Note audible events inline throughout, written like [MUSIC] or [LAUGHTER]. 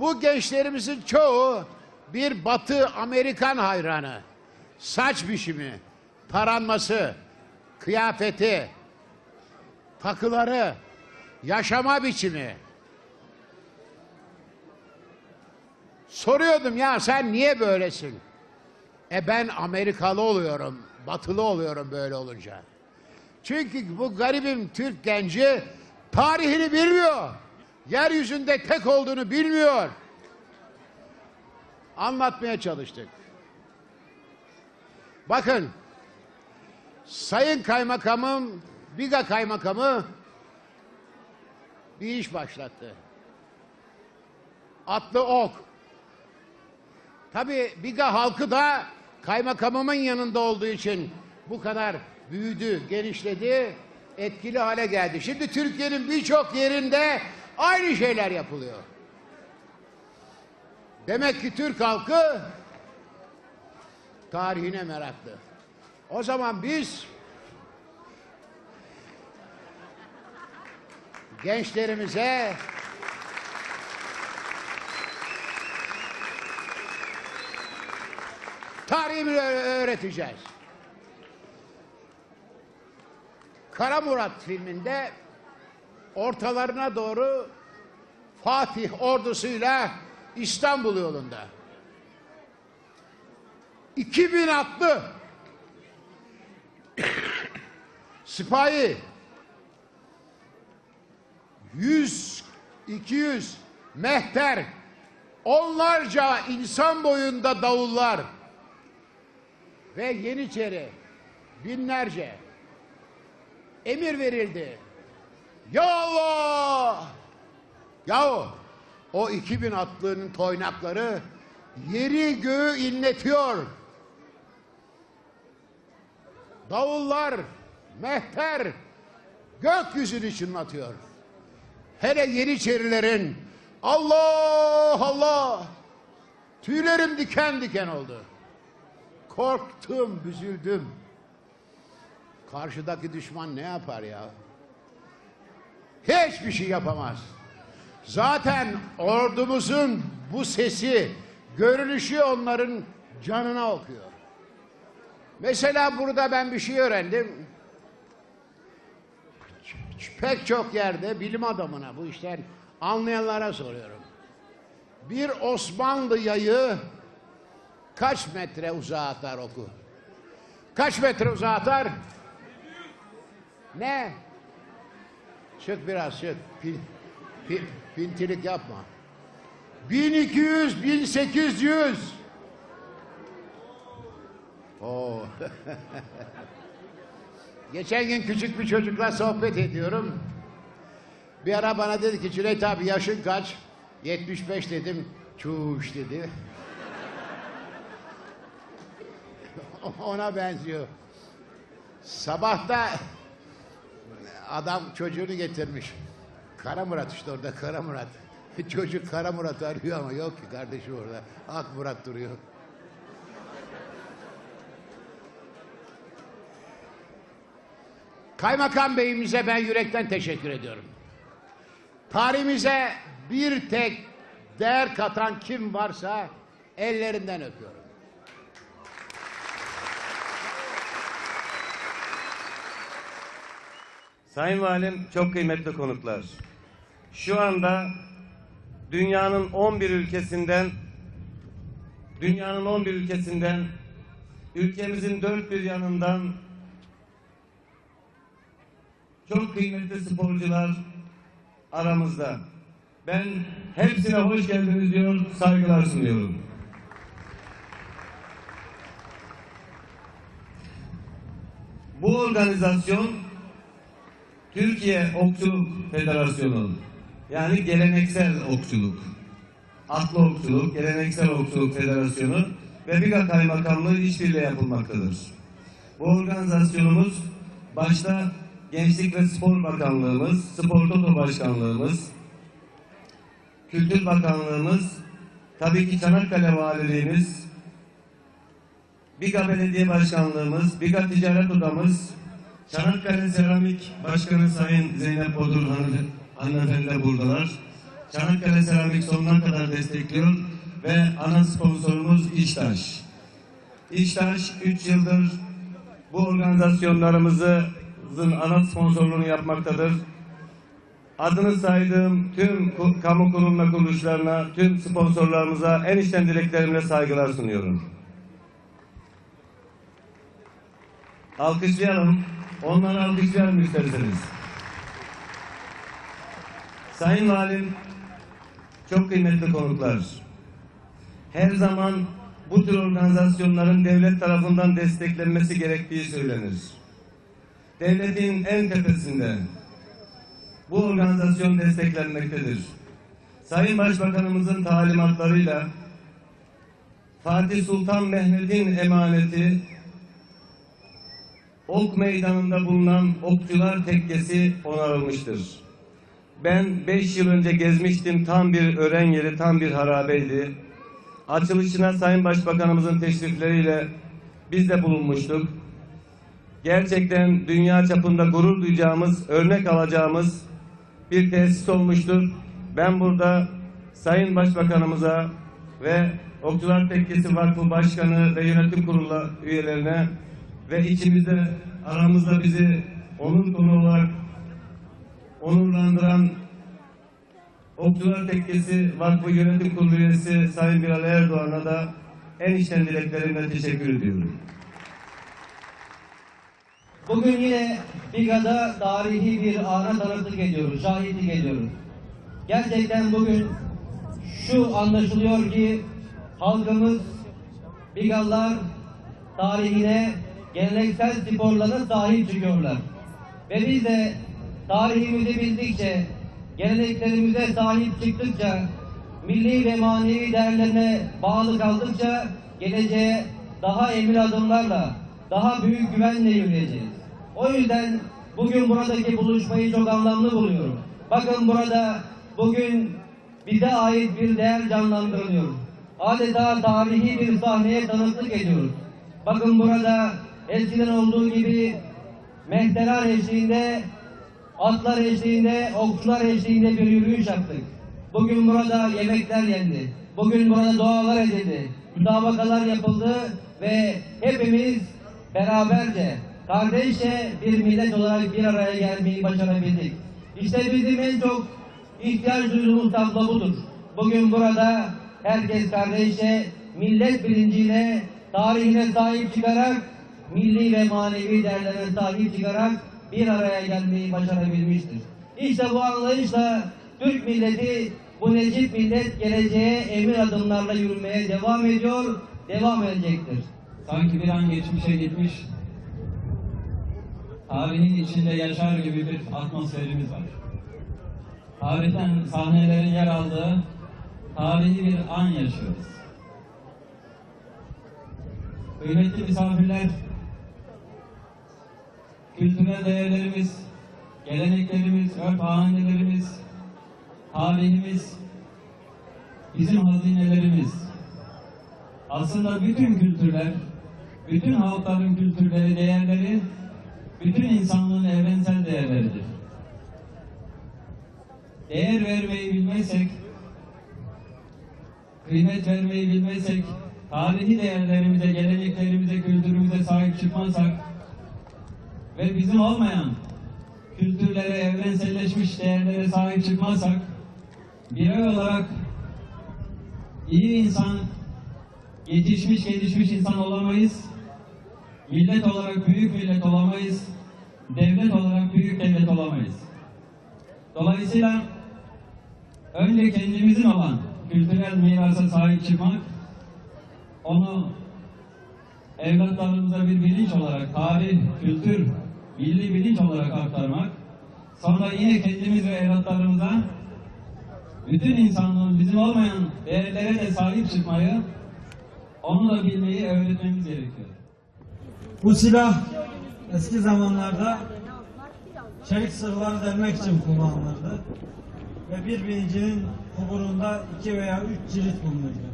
Bu gençlerimizin çoğu bir Batı Amerikan hayranı. Saç biçimi, taranması, kıyafeti, takıları, yaşama biçimi. Soruyordum ya sen niye böylesin? E ben Amerikalı oluyorum, batılı oluyorum böyle olunca. Çünkü bu garibim Türk genci tarihini bilmiyor. Yeryüzünde tek olduğunu bilmiyor. Anlatmaya çalıştık. Bakın, Sayın Kaymakamım, Biga Kaymakamı bir iş başlattı. Atlı ok. Tabii Biga halkı da kaymakamımın yanında olduğu için bu kadar büyüdü, genişledi, etkili hale geldi. Şimdi Türkiye'nin birçok yerinde aynı şeyler yapılıyor. Demek ki Türk halkı tarihine meraklı. O zaman biz gençlerimize tarihini öğ- öğreteceğiz. Kara Murat filminde ortalarına doğru Fatih ordusuyla İstanbul yolunda 2000 atlı [COUGHS] sipahi 100 200 mehter onlarca insan boyunda davullar ve Yeniçeri binlerce emir verildi. Ya Allah! Yahu o 2000 atlının toynakları yeri göğü inletiyor. Davullar, mehter gökyüzünü çınlatıyor. Hele Yeniçerilerin Allah Allah tüylerim diken diken oldu. Korktum, büzüldüm. Karşıdaki düşman ne yapar ya? Hiçbir şey yapamaz. Zaten ordumuzun bu sesi, görünüşü onların canına okuyor. Mesela burada ben bir şey öğrendim. Pek çok yerde bilim adamına bu işten anlayanlara soruyorum. Bir Osmanlı yayı kaç metre uzağa atar oku? Kaç metre uzağa atar? Ne? Çık biraz çık. Pin, pin, pintilik yapma. 1200, 1800. Oo. [LAUGHS] Geçen gün küçük bir çocukla sohbet ediyorum. Bir ara bana dedi ki Cüneyt abi yaşın kaç? 75 dedim. Çuş dedi. [LAUGHS] Ona benziyor. Sabahta adam çocuğunu getirmiş. Kara Murat işte orada Kara Murat. [LAUGHS] Çocuk Kara Murat arıyor ama yok ki kardeşi orada. Ak Murat duruyor. Kaymakam Beyimize ben yürekten teşekkür ediyorum. Tarihimize bir tek değer katan kim varsa ellerinden öpüyorum. Sayın Valim, çok kıymetli konuklar. Şu anda dünyanın 11 ülkesinden dünyanın 11 ülkesinden ülkemizin dört bir yanından çok kıymetli sporcular aramızda. Ben hepsine hoş geldiniz diyor, saygılar sunuyorum. Bu organizasyon Türkiye Okçuluk Federasyonu yani geleneksel okçuluk, atlı okçuluk, geleneksel okçuluk federasyonu ve Biga Kaymakamlığı işbirliği yapılmaktadır. Bu organizasyonumuz başta Gençlik ve Spor Bakanlığımız, Spor Toto Başkanlığımız, Kültür Bakanlığımız, tabii ki Çanakkale Valiliğimiz, Biga Belediye Başkanlığımız, Biga Ticaret Odamız, Çanakkale Seramik Başkanı Sayın Zeynep Bodur hanım- hanımefendi de buradalar. Çanakkale Seramik sonuna kadar destekliyor ve ana sponsorumuz İştaş. İştaş 3 yıldır bu organizasyonlarımızın ana sponsorluğunu yapmaktadır. Adını saydığım tüm kamu kurum ve kuruluşlarına, tüm sponsorlarımıza en içten dileklerimle saygılar sunuyorum. Alkışlayalım. Onları alkışlayalım isterseniz. Sayın Valim, çok kıymetli konuklar. Her zaman bu tür organizasyonların devlet tarafından desteklenmesi gerektiği söylenir. Devletin en tepesinde bu organizasyon desteklenmektedir. Sayın Başbakanımızın talimatlarıyla Fatih Sultan Mehmet'in emaneti Ok Meydanı'nda bulunan Okçular Tekkesi onarılmıştır. Ben beş yıl önce gezmiştim. Tam bir öğren yeri, tam bir harabeydi. Açılışına Sayın Başbakanımızın teşrifleriyle biz de bulunmuştuk. Gerçekten dünya çapında gurur duyacağımız, örnek alacağımız bir tesis olmuştur. Ben burada Sayın Başbakanımıza ve Okçular Tekkesi Vakfı Başkanı ve Yönetim Kurulu üyelerine ve içimizde aramızda bizi onur konu olarak onurlandıran Okçular Tekkesi Vakfı Yönetim Kurulu üyesi Sayın Bilal Erdoğan'a da en içten dileklerimle teşekkür ediyorum. Bugün yine Biga'da tarihi bir ana tanıklık ediyoruz, şahitlik ediyoruz. Gerçekten bugün şu anlaşılıyor ki halkımız Bigalılar tarihine, geleneksel sporlara sahip çıkıyorlar. Ve biz de tarihimizi bildikçe, geleneklerimize sahip çıktıkça, milli ve manevi değerlerine bağlı kaldıkça geleceğe daha emin adımlarla, daha büyük güvenle yürüyeceğiz. O yüzden bugün buradaki buluşmayı çok anlamlı buluyorum. Bakın burada bugün bize ait bir değer canlandırılıyor. Adeta tarihi bir sahneye tanıklık ediyoruz. Bakın burada eskiden olduğu gibi mehteler eşliğinde, atlar eşliğinde, okçular eşliğinde bir yürüyüş yaptık. Bugün burada yemekler yendi. Bugün burada dualar edildi. Mütabakalar yapıldı ve hepimiz beraberce, kardeşçe bir millet olarak bir araya gelmeyi başarabildik. İşte bizim en çok ihtiyaç duyduğumuz tablo budur. Bugün burada herkes kardeşçe, millet bilinciyle, tarihine sahip çıkarak, milli ve manevi değerlerine sahip çıkarak bir araya gelmeyi başarabilmiştir. İşte bu anlayışla Türk milleti, bu necip millet geleceğe emin adımlarla yürümeye devam ediyor, devam edecektir. Sanki bir an geçmişe gitmiş, tarihin içinde yaşar gibi bir atmosferimiz var. Tarihten sahnelerin yer aldığı tarihi bir an yaşıyoruz. Kıymetli misafirler, kültürel değerlerimiz, geleneklerimiz, örf hanelerimiz, tarihimiz, bizim hazinelerimiz. Aslında bütün kültürler, bütün halkların kültürleri, değerleri, bütün insanlığın evrensel değerleridir. Değer vermeyi bilmezsek, kıymet vermeyi bilmezsek, tarihi değerlerimize, geleneklerimize, kültürümüze sahip çıkmazsak ve bizim olmayan kültürlere, evrenselleşmiş değerlere sahip çıkmazsak, birey olarak iyi insan, yetişmiş gelişmiş insan olamayız. Millet olarak büyük millet olamayız. Devlet olarak büyük devlet olamayız. Dolayısıyla önce kendimizin olan kültürel mirasa sahip çıkmak, onu evlatlarımıza bir bilinç olarak, tarih, kültür, milli bilinç olarak aktarmak, sonra yine kendimiz ve evlatlarımıza bütün insanlığın bizim olmayan değerlere de sahip çıkmayı, onu da bilmeyi öğretmemiz gerekiyor. Bu silah eski zamanlarda çelik sırları delmek için kullanılırdı. Ve bir binicinin kuburunda iki veya üç cirit bulunurdu.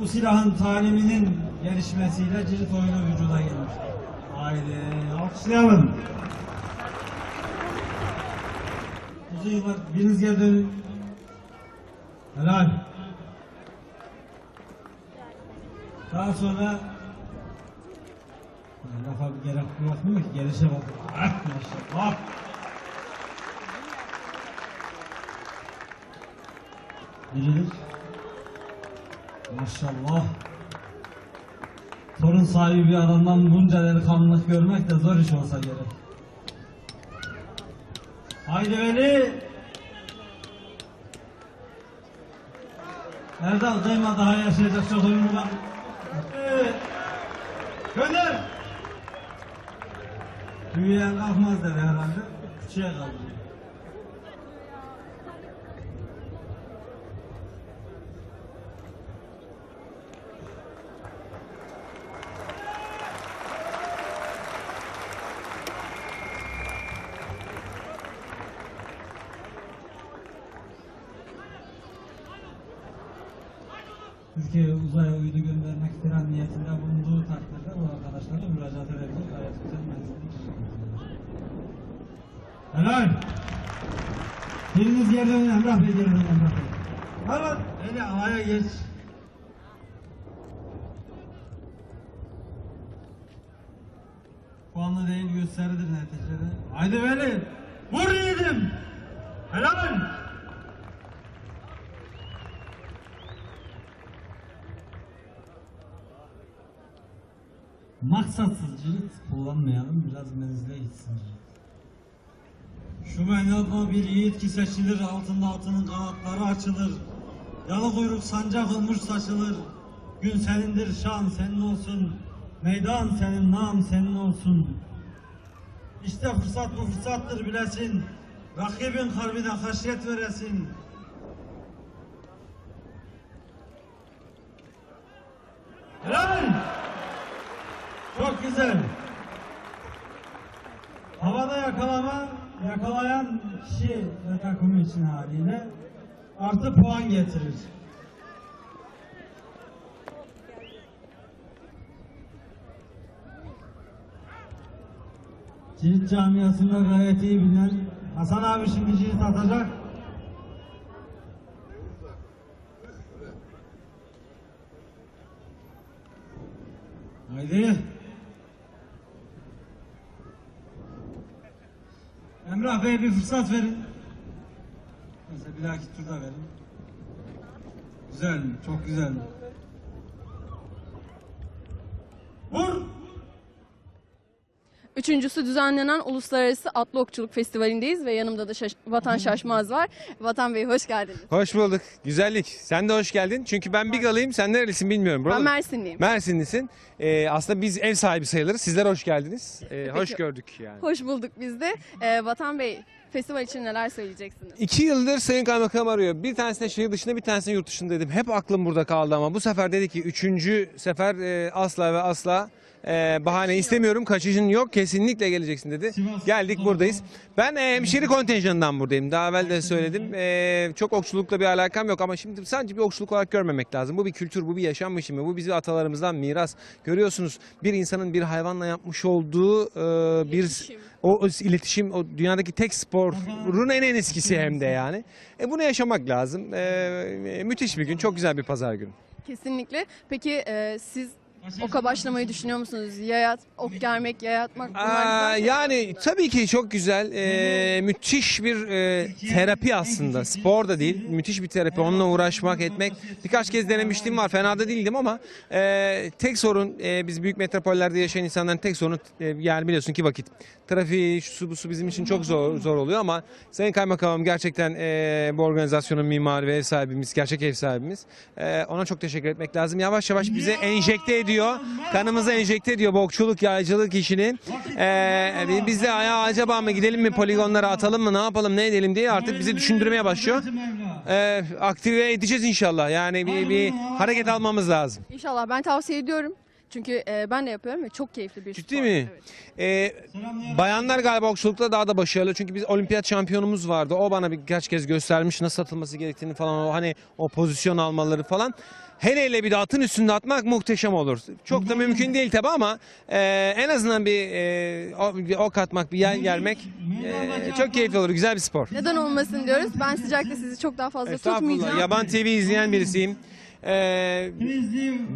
Bu silahın taliminin gelişmesiyle cirit oyunu vücuda gelmiştir. Haydi alkışlayalım. Uzun yıllar Birinizge dön Helal. Daha sonra lafa bir gerek bırakmıyor ki gelişe bak. Ah maşallah. Biridir. Maşallah. Sahibi bir adamdan bunca delikanlılık görmek de zor iş olsa gerek. Haydi Veli. Erdal kıyma daha yaşayacak çok oyunu var. Evet. Gönder. Büyüyen kalkmaz dedi herhalde. Küçüğe kaldı. Türkiye'ye uzaya uydu göndermek filan niyetinde bulunduğu takdirde bu arkadaşlara müracaat edebilir. Gayet güzel meclisinde. Helal. Biriniz yerden. Emrah Bey yerden. Emrah Bey. Helal. Öyle havaya geç. Puanlı değil gösteridir neticede. Haydi Veli. Vur yiğidim. Helal. Maksatsız cirit kullanmayalım, biraz menzile gitsin. Şu meydanda bir yiğit ki seçilir, altında atının kanatları açılır. Yalı kuyruk sancak olmuş saçılır. Gün senindir, şan senin olsun. Meydan senin, nam senin olsun. İşte fırsat bu fırsattır bilesin. Rakibin kalbine haşyet veresin. Helal! Çok güzel. Havada yakalama, yakalayan kişi ve takımı için haliyle artı puan getirir. Cirit camiasında gayet iyi bilinen Hasan abi şimdi cirit atacak. Haydi. Emrah Bey bir fırsat verin. Neyse bir dahaki turda verin. Güzel, çok güzel. Vur! Üçüncüsü düzenlenen Uluslararası Atlı Okçuluk Festivali'ndeyiz ve yanımda da Şaş- Vatan Şaşmaz var. Vatan Bey hoş geldiniz. Hoş bulduk. Güzellik. Sen de hoş geldin. Çünkü ben Bigalıyım. Sen nerelisin bilmiyorum. Ben Buralı- Mersinliyim. Mersinlisin. Ee, aslında biz ev sahibi sayılırız. Sizler hoş geldiniz. Ee, hoş gördük yani. Hoş bulduk biz de. Ee, Vatan Bey festival için neler söyleyeceksiniz? İki yıldır Sayın Kaymakam arıyor. Bir tanesine şehir dışında bir tanesine yurt dışında dedim. Hep aklım burada kaldı ama bu sefer dedi ki üçüncü sefer e, asla ve asla e, bahane istemiyorum. Kaçışın yok. Kesinlikle geleceksin dedi. Geldik buradayız. Ben e, hemşeri kontenjanından buradayım. Daha evvel de söyledim. E, çok okçulukla bir alakam yok ama şimdi sadece bir okçuluk olarak görmemek lazım. Bu bir kültür, bu bir yaşam biçimi. Bu bizim atalarımızdan miras. Görüyorsunuz bir insanın bir hayvanla yapmış olduğu e, bir o, o iletişim o dünyadaki tek sporun en en eskisi hem de yani. E, bunu yaşamak lazım. E, e, müthiş bir gün, çok güzel bir pazar günü. Kesinlikle. Peki e, siz oka başlamayı düşünüyor musunuz? Yayat, ok germek, yay atmak bunlar Aa, yani tabii ki çok güzel, e, müthiş bir e, terapi aslında. Spor da değil, müthiş bir terapi. Onunla uğraşmak, etmek. Birkaç kez denemiştim var, fena da değildim ama e, tek sorun, e, biz büyük metropollerde yaşayan insanların tek sorunu, e, yani biliyorsun ki vakit. Trafiği, şu su, bu su bizim için çok zor zor oluyor ama Sayın Kaymakamım gerçekten e, bu organizasyonun mimarı ve ev sahibimiz, gerçek ev sahibimiz. E, ona çok teşekkür etmek lazım. Yavaş yavaş bize enjekte ediyor, kanımıza enjekte ediyor bu okçuluk, yaycılık işini. E, biz de ya acaba mı gidelim mi poligonlara atalım mı, ne yapalım, ne edelim diye artık bizi düşündürmeye başlıyor. E, aktive edeceğiz inşallah. Yani bir, bir hareket almamız lazım. İnşallah ben tavsiye ediyorum. Çünkü e, ben de yapıyorum ve çok keyifli bir Ciddi spor. mi? Evet. Ee, bayanlar galiba okçulukta daha da başarılı. Çünkü biz olimpiyat şampiyonumuz vardı. O bana birkaç kez göstermiş nasıl atılması gerektiğini falan. O hani o pozisyon almaları falan. Hele hele bir de atın üstünde atmak muhteşem olur. Çok da mümkün değil tabi ama e, en azından bir, e, o- bir ok atmak, bir yer gelmek e, çok keyifli olur. Güzel bir spor. Neden olmasın diyoruz. Ben sıcakta sizi çok daha fazla Estağfurullah. tutmayacağım. Yaban TV izleyen birisiyim. Ee,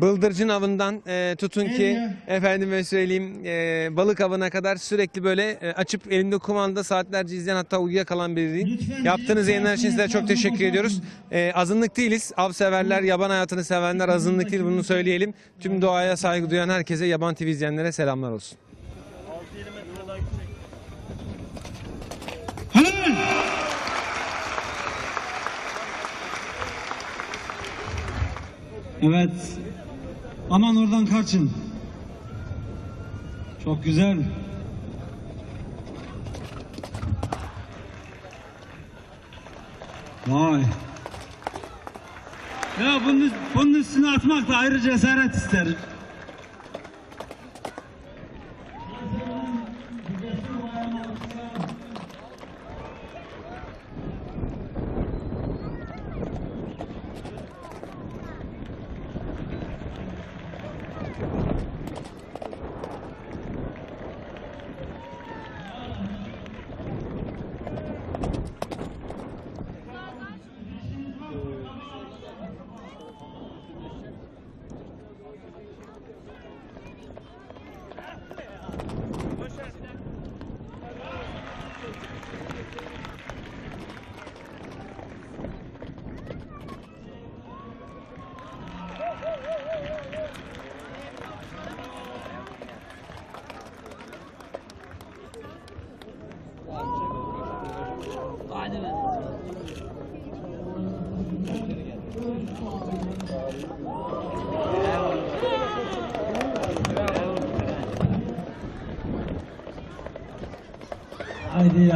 bıldırcın avından e, tutun ki efendime söyleyeyim e, balık avına kadar sürekli böyle e, açıp elimde kumanda saatlerce izleyen hatta uyuyakalan biriyim. Yaptığınız yayınlar için size çok teşekkür ediyoruz. E, azınlık değiliz. Av severler, yaban hayatını sevenler azınlık değil bunu söyleyelim. Tüm doğaya saygı duyan herkese Yaban TV izleyenlere selamlar olsun. Evet. Aman oradan kaçın. Çok güzel. Vay. Ya bunun, bunun üstüne atmak da ayrı cesaret ister. Haydi